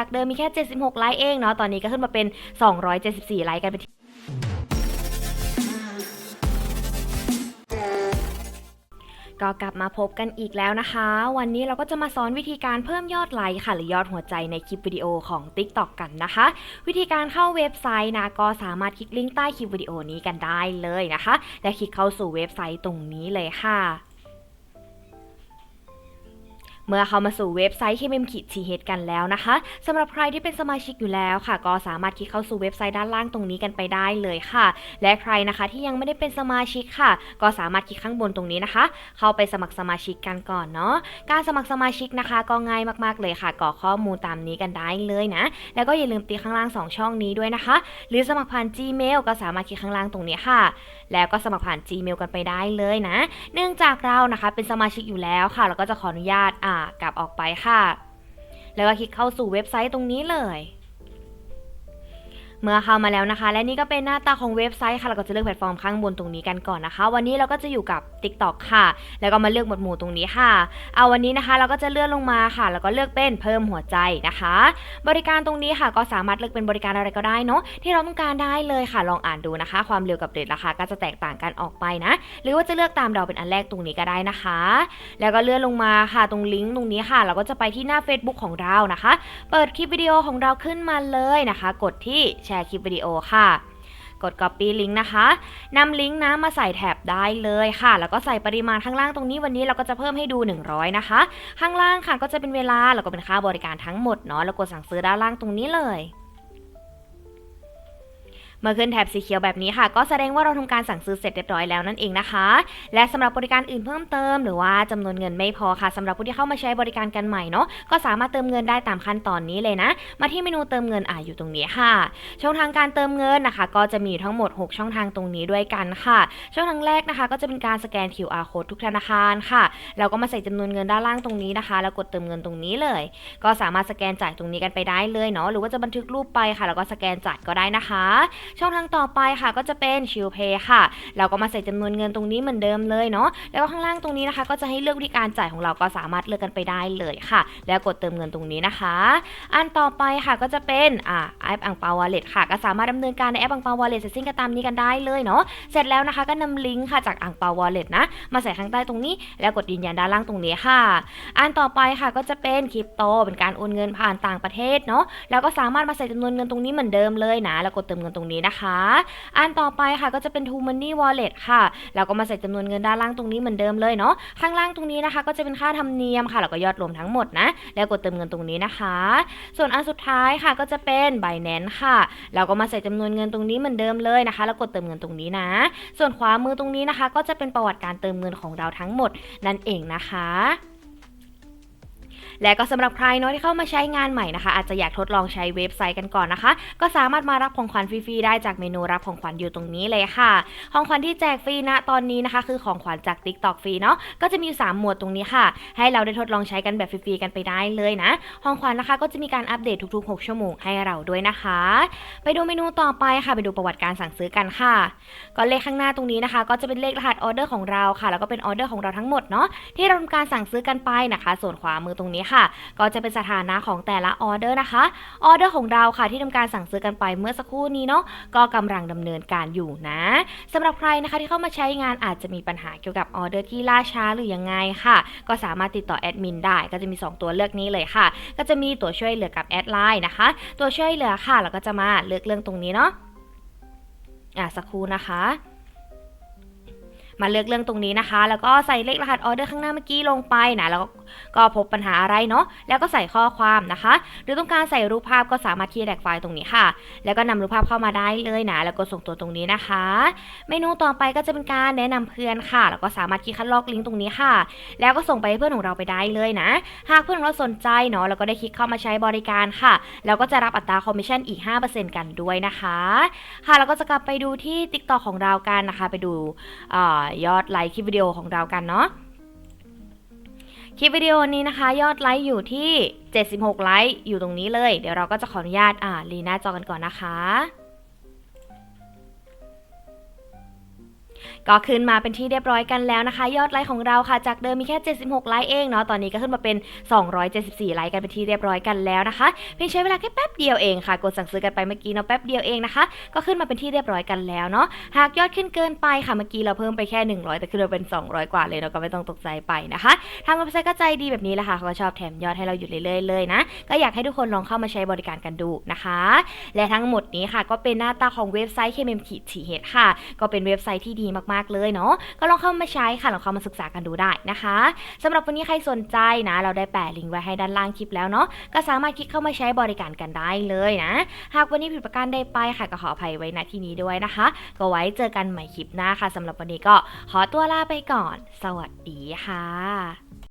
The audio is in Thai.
จากเดิมมีแค่ 76 ไลค์เองเนาะ ตอนนี้ก็ขึ้นมาเป็น 274 ไลค์กันไปทีก็กลับมาพบกันอีกแล้วนะคะ วันนี้เราก็จะมาสอนวิธีการเพิ่มยอดไลค์ค่ะ หรือยอดหัวใจในคลิปวิดีโอของ TikTok กันนะคะ วิธีการเข้าเว็บไซต์นะก็สามารถคลิกลิงก์ใต้คลิปวิดีโอนี้กันได้เลยนะคะ และคลิกเข้าสู่เว็บไซต์ตรงนี้เลยค่ะ เมื่อเข้ามาสู่เว็บไซต์ KMM ขีด TH กันแล้วนะคะสำหรับใครที่เป็นสมาชิกอยู่แล้วค่ะ ก็สามารถคลิกเข้าสู่เว็บไซต์ด้านล่างตรงนี้กันไปได้เลยค่ะ และใครนะคะที่ยังไม่ได้เป็นสมาชิกค่ะ ก็สามารถคลิกข้างบนตรงนี้นะคะ เข้าไปสมัครสมาชิกกันก่อนเนาะการสมัครสมาชิกนะคะ ก็ง่ายมากๆเลยค่ะกรอกข้อมูลตามนี้กันได้เลยนะ แล้วก็อย่าลืมตีข้างล่าง 2 ช่องนี้ด้วยนะคะ หรือสมัครผ่าน Gmail ก็สามารถคลิกข้างล่างตรงนี้ค่ะ แล้วก็สมัครผ่าน Gmail กันไปได้เลยนะ เนื่องจากเรานะคะเป็นสมาชิกอยู่แล้วค่ะ เราก็จะขออนุญาตอ่ากลับออกไปค่ะ แล้วก็คลิกเข้าสู่เว็บไซต์ตรงนี้เลย เมื่อเข้ามาแล้วนะคะ และนี่ก็เป็นหน้าตาของเว็บไซต์ค่ะเราก็จะเลือกแพลตฟอร์มข้างบนตรงนี้กันก่อนนะคะ วันนี้เราก็จะอยู่กับ TikTok ค่ะ แล้วก็มาเลือกหมวดหมู่ตรงนี้ค่ะ เอาวันนี้นะคะ เราก็จะเลื่อนลงมาค่ะ แล้วก็เลือกเป็นเพิ่มหัวใจนะคะ บริการตรงนี้ค่ะ ก็สามารถเลือกเป็นบริการอะไรก็ได้เนาะที่เราต้องการได้เลยค่ะ ลองอ่านดูนะคะ ความเร็วกับเรทราคาก็จะแตกต่างกันออกไปนะ หรือว่าจะเลือกตามเราเป็นอันแรกตรงนี้ก็ได้นะคะ แล้วก็เลื่อนลงมาค่ะตรงลิงก์ตรงนี้ค่ะ เราก็จะไปที่หน้า Facebook ของเรานะคะ เปิดคลิปวิดีโอของเราขึ้นมาเลยนะคะ กดที่แชร์คลิปวิดีโอค่ะ กด copy ลิงก์นะคะนำลิงก์นะมาใส่แท็บได้เลยค่ะ แล้วก็ใส่ปริมาณข้างล่างตรงนี้วันนี้เราก็จะเพิ่มให้ดู 100 นะคะ ข้างล่างค่ะก็จะเป็นเวลาแล้วก็เป็นค่าบริการทั้งหมดเนาะแล้วกดสั่งซื้อด้านล่างตรงนี้เลย เมื่อขึ้นแถบสีเขียวแบบนี้ค่ะ ก็แสดงว่าเราทำการสั่งซื้อเสร็จเรียบร้อยแล้วนั่นเองนะคะ และสำหรับบริการอื่นเพิ่มเติม หรือว่าจำนวนเงินไม่พอค่ะสำหรับผู้ที่เข้ามาใช้บริการกันใหม่เนาะก็สามารถเติมเงินได้ตามขั้นตอนนี้เลยนะ มาที่เมนูเติมเงินอ่าอยู่ตรงนี้ค่ะ ช่องทางการเติมเงินนะคะ ก็จะมีทั้งหมด 6 ช่องทางตรงนี้ด้วยกันค่ะ ช่องทางแรกนะคะ ก็จะเป็นการสแกน QR code ทุกธนาคารค่ะแล้วก็มาใส่จำนวนเงินด้านล่างตรงนี้นะคะ แล้วกดเติมเงินตรงนี้เลย ก็สามารถสแกนจ่ายตรงนี้กันไปได้เลยเนาะหรือว่าจะบันทึกรูปไปค่ะ แล้วก็สแกนจ่ายก็ได้นะคะช่องทางต่อไปค่ะก็จะเป็นชิลเพย์ค่ะ เราก็มาใส่จำนวนเงินตรงนี้เหมือนเดิมเลยเนาะแล้วก็ข้างล่างตรงนี้นะคะ ก็จะให้เลือกวิธีการจ่ายของเราก็สามารถเลือกกันไปได้เลยค่ะ แล้วกดเติมเงินตรงนี้นะคะ อันต่อไปค่ะก็จะเป็นอ่าแอปอังเปาวอลเล็ตค่ะ ก็สามารถดำเนินการในแอปอังเปาวอลเล็ตเสร็จสิ้นก็ตามนี้กันได้เลยเนาะเสร็จแล้วนะคะก็นำลิงก์ค่ะจากอังเปาวอลเล็ตนะมาใส่ข้างใต้ตรงนี้ แล้วกดยืนยันด้านล่างตรงนี้ค่ะ อันต่อไปค่ะก็จะเป็นคริปโตเป็นการโอนเงินผ่านต่างประเทศเนาะแล้วก็สามารถมาใส่จำนวนเงินตรงนี้เหมือนเดิมเลยนะแล้วกดเติมเงินตรงนี้นะคะ อันต่อไปค่ะก็จะเป็น True Money Wallet ค่ะแล้วก็มาใส่จำนวนเงินด้านล่างตรงนี้เหมือนเดิมเลยเนาะ ข้างล่างตรงนี้นะคะ ก็จะเป็นค่าธรรมเนียมค่ะ แล้วก็ยอดรวมทั้งหมดนะ แล้วกดเติมเงินตรงนี้นะคะ ส่วนอันสุดท้ายค่ะก็จะเป็น Binance ค่ะแล้วก็มาใส่จำนวนเงินตรงนี้เหมือนเดิมเลยนะคะ แล้วกดเติมเงินตรงนี้นะ ส่วนขวามือตรงนี้นะคะ ก็จะเป็นประวัติการเติมเงินของเราทั้งหมดนั่นเองนะคะ และก็สำหรับใครเนาะที่เข้ามาใช้งานใหม่นะคะ อาจจะอยากทดลองใช้เว็บไซต์กันก่อนนะคะ ก็สามารถมารับของขวัญฟรีๆได้จากเมนูรับของขวัญอยู่ตรงนี้เลยค่ะ ของขวัญที่แจกฟรีนะตอนนี้นะคะ คือของขวัญจาก TikTok ฟรีเนาะก็จะมีอยู่3หมวดตรงนี้ค่ะ ให้เราได้ทดลองใช้กันแบบฟรีๆกันไปได้เลยนะของขวัญนะคะก็จะมีการอัปเดตทุกๆ 6 ชั่วโมงให้เราด้วยนะคะ ไปดูเมนูต่อไปค่ะ ไปดูประวัติการสั่งซื้อกันค่ะก็เลขข้างหน้าตรงนี้นะคะ ก็จะเป็นเลขรหัสออเดอร์ของเราค่ะ แล้วก็เป็นออเดอร์ของเราทั้งหมดเนาะที่เราทำการสั่งซื้อกันไปนะคะ ส่วนขวามือตรงนี้ค่ะ ก็จะเป็นสถานะของแต่ละออเดอร์นะคะ ออเดอร์ของเราค่ะที่ทำการสั่งซื้อกันไปเมื่อสักครู่นี้เนาะ ก็กำลังดำเนินการอยู่นะสำหรับใครนะคะที่เข้ามาใช้งานอาจจะมีปัญหาเกี่ยวกับออเดอร์ที่ล่าช้าหรือยังไงค่ะ ก็สามารถติดต่อแอดมินได้ ก็จะมี 2 ตัวเลือกนี้เลยค่ะ ก็จะมีตัวช่วยเหลือกับแอดไลน์นะคะ ตัวช่วยเหลือค่ะแล้วก็จะมาเลือกเรื่องตรงนี้เนาะ อะสักครู่นะคะ มาเลือกเรื่องตรงนี้นะคะ แล้วก็ใส่เลขรหัสออเดอร์ข้างหน้าเมื่อกี้ลงไปนะแล้วก็พบปัญหาอะไรเนาะแล้วก็ใส่ข้อความนะคะ หรือต้องการใส่รูปภาพก็สามารถที่จะแดกไฟล์ตรงนี้ค่ะ แล้วก็นำรูปภาพเข้ามาได้เลยนะแล้วก็ส่งตัวตรงนี้นะคะ เมนูต่อไปก็จะเป็นการแนะนำเพื่อนค่ะ แล้วก็สามารถคลิกคัดลอกลิงก์ตรงนี้ค่ะ แล้วก็ส่งไปให้เพื่อนของเราไปได้เลยนะ หากเพื่อนของเราสนใจเนาะแล้วก็ได้คลิกเข้ามาใช้บริการค่ะ แล้วก็จะรับอัตราคอมมิชชั่นอีก 5%กันด้วยนะคะ ค่ะแล้วก็จะกลับไปดูที่ TikTok ของเรากันนะคะ ไปดูอยอดไลค์คลิปวิดีโอของเรากันเนาะคลิปวิดีโอนี้นะคะยอดไลค์อยู่ที่ 76 ไลค์อยู่ตรงนี้เลย เดี๋ยวเราก็จะขออนุญาตอ่ารีหน้าจอกันก่อนนะคะ ก็ขึ้นมาเป็นที่เรียบร้อยกันแล้วนะคะ ยอดไลค์ของเราค่ะ จากเดิมมีแค่ 76 ไลค์เองเนาะตอนนี้ก็ขึ้นมาเป็น 274 ไลค์กันเป็นที่เรียบร้อยกันแล้วนะคะเพียงใช้เวลาแค่แป๊บเดียวเองค่ะ กดสั่งซื้อกันไปเมื่อกี้เนาะแป๊บเดียวเองนะคะ ก็ขึ้นมาเป็นที่เรียบร้อยกันแล้วเนาะหากยอดขึ้นเกินไปค่ะเมื่อกี้เราเพิ่มไปแค่ 100 แต่ขึ้นมาเป็น 200 กว่าเลยเนาะก็ไม่ต้องตกใจไปนะคะทางเว็บไซต์ก็ใจดีแบบนี้แหละค่ะเขาก็ชอบแถมยอดให้เราอยู่เรื่อยๆเลยนะก็อยากให้ทุกคนลองเข้ามาใช้บริการกันดูนะคะ และทั้งหมดนี้ค่ะก็เป็นหน้าตาของเว็บไซต์ KMM ขีดทีเฮดค่ะ ก็เป็นเว็บไซต์ที่ดีมากๆเลยเนาะก็ลองเข้ามาใช้ค่ะลองเข้ามาศึกษากันดูได้นะคะสำหรับวันนี้ใครสนใจนะ เราได้แปะลิงก์ไว้ให้ด้านล่างคลิปแล้วเนาะก็สามารถคลิกเข้ามาใช้บริการกันได้เลยนะ หากวันนี้ผิดประการใดไปค่ะก็ขออภัยไว้ณที่นี้ด้วยนะคะ ก็ไว้เจอกันใหม่คลิปหน้าค่ะสำหรับวันนี้ก็ขอตัวลาไปก่อน สวัสดีค่ะ